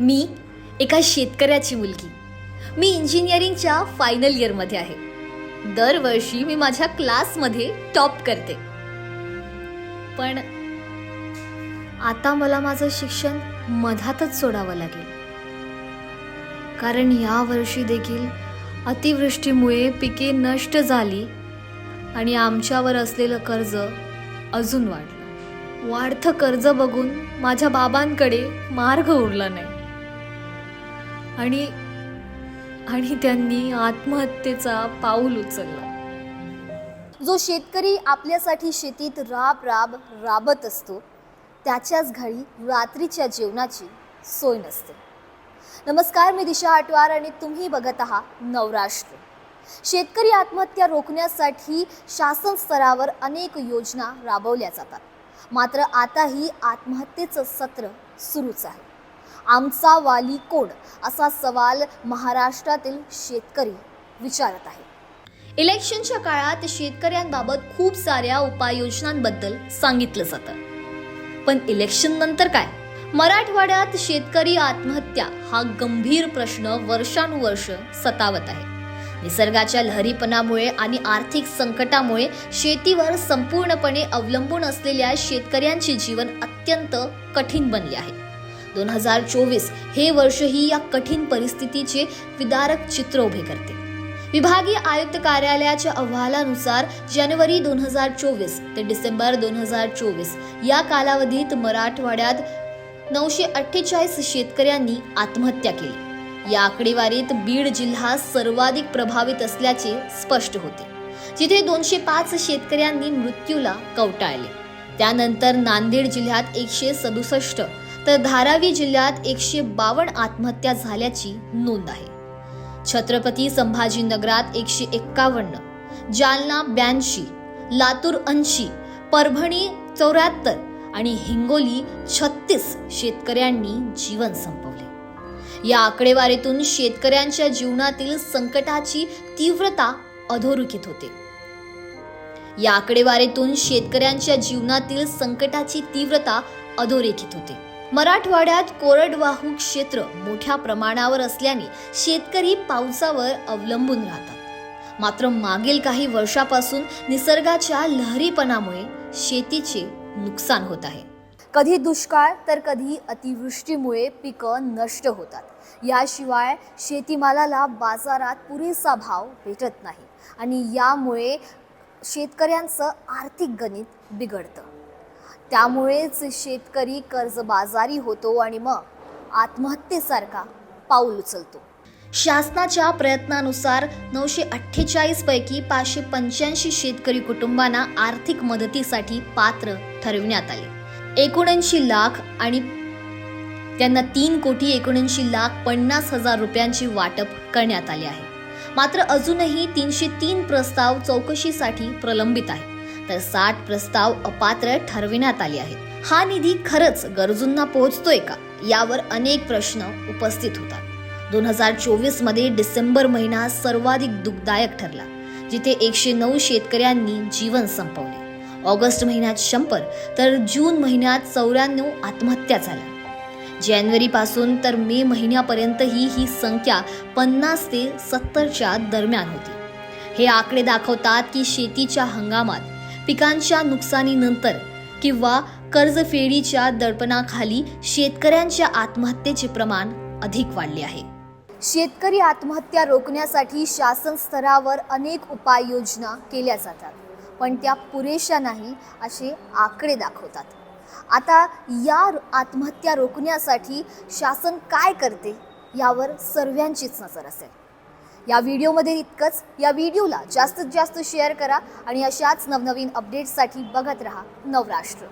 मी एका शेतकऱ्याची मुलगी. मी इंजिनिअरिंगच्या फायनल इयरमध्ये आहे. दरवर्षी मी माझ्या क्लासमध्ये टॉप करते. पण आता मला माझं शिक्षण मधातच सोडावं लागेल. कारण या वर्षी देखील अतिवृष्टीमुळे पिके नष्ट झाली आणि आमच्यावर असलेलं कर्ज अजून वाढलं. वाढतं कर्ज बघून माझ्या बाबांकडे मार्ग उरला नाही. आणि आणि त्यांनी आत्महत्येचा पाऊल उचलला. जो शेतकरी आपल्यासाठी शेतीत राब राब राबत असतो त्याच्याच घरी रात्रीच्या जेवणाची सोय नसते. नमस्कार मी दिशा आटवार आणि तुम्ही बघत आहात नवराष्ट्र. शेतकरी आत्महत्या रोखण्यासाठी शासन स्तरावर अनेक योजना राबवल्या जातात. मात्र आताही आत्महत्येचं सत्र सुरूच आहे. आमचा वाली कोण? असा सवाल महाराष्ट्रातील शेतकरी विचारत आहे. इलेक्शनच्या काळात शेतकऱ्यांबाबत खूप साऱ्या उपाययोजनांबद्दल सांगितलं जातं. पण इलेक्शन नंतर काय? मराठवाड्यात शेतकरी आत्महत्या हा गंभीर प्रश्न वर्षानुवर्ष सतावत आहे. निसर्गाच्या लहरीपणामुळे आणि आर्थिक संकटामुळे शेतीवर संपूर्णपणे अवलंबून असलेल्या शेतकऱ्यांचे जीवन अत्यंत कठीण बनले आहे. दोन हजार चोवीस हे वर्षही या कठीण परिस्थितीचे विदारक चित्र उभे करते. विभागीय आयुक्त कार्यालयाच्या अहवालानुसार जानेवारी दोन हजार चोवीस ते डिसेंबर दोन हजार चोवीस या कालावधीत मराठवाड्यात नऊशे अठ्ठेचाळीस शेतकऱ्यांनी आत्महत्या केली. या आकडेवारीत बीड जिल्हा सर्वाधिक प्रभावित असल्याचे स्पष्ट होते. जिथे दोनशे पाच शेतकऱ्यांनी मृत्यूला कवटाळले. त्यानंतर नांदेड जिल्ह्यात एकशे सदुसष्ट तर धारावी जिल्ह्यात एकशे बावन्न आत्महत्या झाल्याची नोंद आहे. छत्रपती संभाजीनगरात एकशे एक्कावन्न जालना ब्याऐंशी लातूर ऐंशी परभणी चौऱ्याहत्तर आणि हिंगोली छत्तीस शेतकऱ्यांनी जीवन संपवले. या आकडेवारीतून शेतकऱ्यांच्या जीवनातील संकटाची तीव्रता अधोरेखित होते. या आकडेवारीतून शेतकऱ्यांच्या जीवनातील संकटाची तीव्रता अधोरेखित होते. मराठवाड्यात कोरडवाहू क्षेत्र मोठ्या प्रमाणावर असल्याने शेतकरी पावसावर अवलंबून राहतात. मात्र मागील काही वर्षापासून निसर्गाच्या लहरीपणामुळे शेतीचे नुकसान होत आहे. कधी दुष्काळ तर कधी अतिवृष्टीमुळे पिकं नष्ट होतात. याशिवाय शेतीमालाला बाजारात पुरेसा भाव भेटत नाही आणि यामुळे शेतकऱ्यांचं आर्थिक गणित बिघडतं. त्यामुळेच शेतकरी कर्जबाजारी होतो आणि मग आत्महत्येसारखा पाऊल उचलतो. शासनाच्या प्रयत्नानुसार नऊशे अठ्ठेचाळीस पैकी पाचशे पंच्याऐंशी शेतकरी कुटुंबांना आर्थिक मदतीसाठी पात्र ठरविण्यात आले. एकोणऐंशी लाख आणि त्यांना तीन कोटी एकोणऐंशी लाख पन्नास हजार रुपयांची वाटप करण्यात आले आहे. मात्र अजूनही तीनशे तीन प्रस्ताव चौकशीसाठी प्रलंबित आहे तर साठ प्रस्ताव अपात्र ठरविण्यात आले आहेत. हा निधी खरंच गरजूंना पोहोचतोय का? यावर अनेक प्रश्न उपस्थित होतात. दोन हजार चोवीसमध्ये डिसेंबर महिना सर्वाधिक दुःखदायक ठरला जिथे एकशे नऊ शेतकऱ्यांनी जीवन संपवले. ऑगस्ट महिन्यात शंभर तर जून महिन्यात चौऱ्याण्णव आत्महत्या झाल्या. जानेवारी पासून तर मे महिन्यापर्यंतही ही संख्या पन्नास ते सत्तरच्या दरम्यान होती. हे आकडे दाखवतात की शेतीच्या हंगामात पिकांच्या नुकसानीनंतर किंवा कर्जफेडीच्या दडपणाखाली शेतकऱ्यांच्या आत्महत्येचे प्रमाण अधिक वाढले आहे. शेतकरी आत्महत्या रोखण्यासाठी शासन स्तरावर अनेक उपाययोजना केल्या जातात पण त्या पुरेशा नाही असे आकडे दाखवतात. आता या आत्महत्या रोखण्यासाठी शासन काय करते यावर सर्वांचीच नजर असेल. या व्हिडिओमध्ये इतकंच. या व्हिडिओला जास्तीत जास्त शेअर करा आणि अशाच नवनवीन अपडेट्ससाठी बघत रहा नवराष्ट्र.